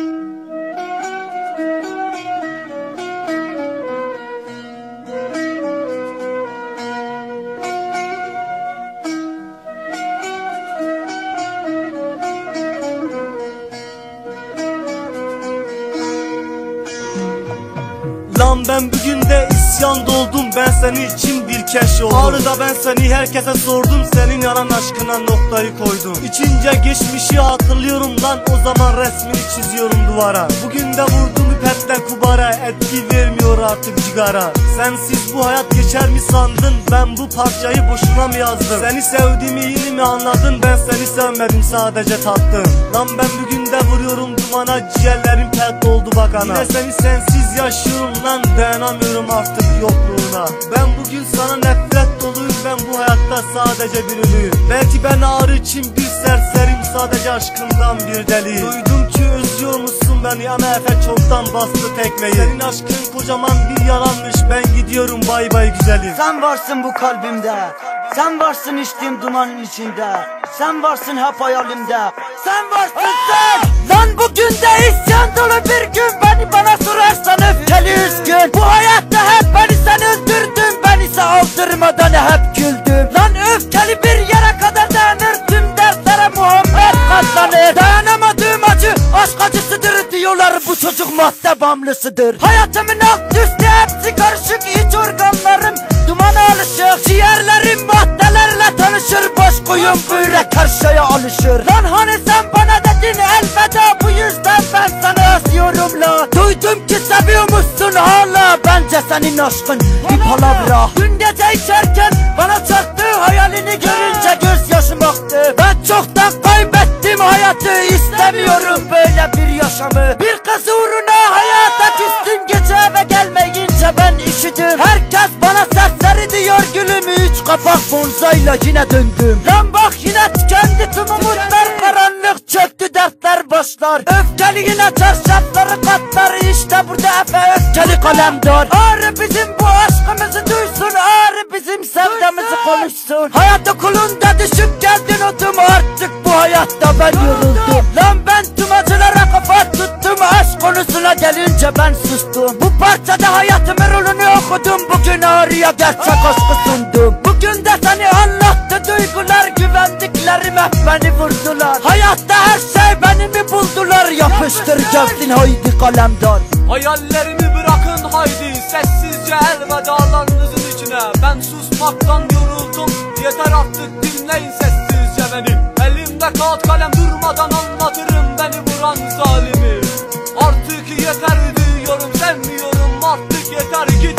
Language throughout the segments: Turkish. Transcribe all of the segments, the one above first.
Lan ben bugün de isyan doldum Ben senin için keş oldum Ağrıda ben seni herkese sordum Senin yalan aşkına noktayı koydum. İçince geçmişi hatırlıyorum lan O zaman resmini çiziyorum duvara. Bugün de vurdum ipetle kubara Etki vermiyor artık cigara. Sensiz bu hayat geçer mi sandın? Ben bu parçayı boşuna mı yazdım? Seni sevdiğimi yeni mi anladın? Ben seni sevmedim sadece tattım. Lan ben bugün de vuruyorum dumana Ciğerlerim pert oldu bakana Yine seni sensiz yaşıyorum lan Dayanamıyorum artık yokluğuna. Ben bugün sana nefret doluyum Ben bu hayatta sadece bir ölüyüm. Belki ben ağrı için bir serserim Sadece aşkından bir deliyim. Duydum ki özlüyor musun beni Ama Efe çoktan bastı tekmeyi. Senin aşkın kocaman bir yalanmış Ben gidiyorum bay bay güzelim. Sen varsın bu kalbimde Sen varsın içtiğim dumanın içinde. Sen varsın hep hayalimde Sen varsın sen. Lan bugün de isyan dolu bir gün Beni bana sorarsan aşk diyorlar Bu çocuk madde bağımlısıdır Hayatımın alt üstü hepsi karışık iç organlarım Dumana alışık. Ciğerlerim maddelerle tanışır Boş koyun böyle karşıya alışır. Lan hani sen bana dedin elveda Bu yüzden ben sana yazıyorum la. Duydum ki seviyormuşsun hala Bence senin aşkın. Bir palavra Dün gece içerken yaşamı. Bir kız uğruna hayata küstüm Gece eve gelmeyince ben üşüdüm Herkes bana serseri diyor gülüm Üç kapak bonzayla yine döndüm. Lan bak yine tükendi tüm umutlar Karanlık çöktü dertler başlar. Öfkeli yine çarşafları katlar İşte burada Efe öfkeli kalemdar Ağrı bizim bu aşkımızı duysun Ağrı bizim sevdamızı konuşsun. Hayat okulunda düşüp geldin otum Artık bu hayatta ben yoruldum ben sustum. Bu parçada hayatımın rolünü okudum. Bugün ağrıya gerçek aşkı sundum. Bugün de seni anlattı. Duygular Güvendiklerim hep beni vurdular. Hayatta her şey beni mi buldular? Yapıştır gelsin haydi kalemdar Hayallerimi bırakın haydi. Sessizce elvedalarınızın içine. Ben susmaktan yoruldum. Yeter artık dinleyin sessizce beni. Elimde kağıt kalem durmadan anlatırım Beni vuran zalimi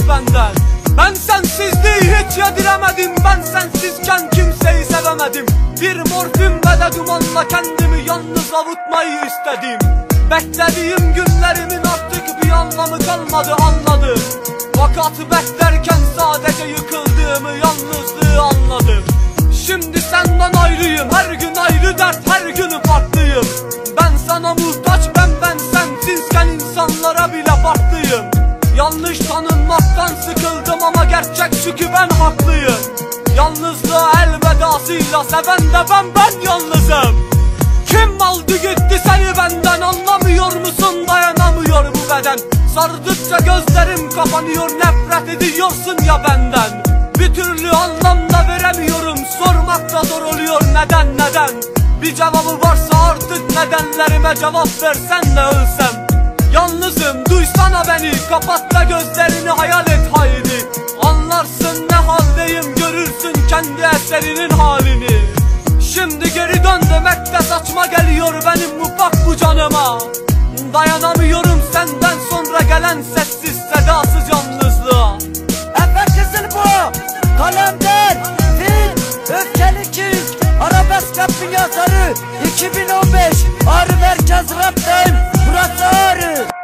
benden. Ben sensizliği hiç yediremedim Ben sensizken kimseyi sevemedim Bir morfin ve de dumanla kendimi yalnız avutmayı istedim. Beklediğim günlerimin artık bir anlamı kalmadı anladım. Fakat beklerken sadece yıkıldığımı yalnızlığı anladım. Şimdi senden ayrıyım her gün tanınmaktan sıkıldım ama gerçek şu ki ben haklıyım. Yalnızlığa elvedasıyla seven de ben ben yalnızım. Kim aldı gitti seni benden anlamıyor musun? Dayanamıyor bu beden. Sardıkça gözlerim kapanıyor nefret ediyorsun ya benden. Bir türlü anlamda veremiyorum sormak da zor oluyor neden neden? Bir cevabı varsa artık nedenlerime cevap versen de ölsem Yalnızım duysana beni kapat da gözlerini hayal et haydi. Anlarsın ne haldeyim görürsün kendi eserinin halini. Şimdi geri dön demek de saçma geliyor benim bu bak bu canıma. Dayanamıyorum senden sonra gelen sessiz sedasız yalnızlığa. Efe kızıl bu Kalemder Fil Öfkeli Kük Arabesk rapin yazarı 2015 Ağrı Merkez Rap'tayım Burası Ağrı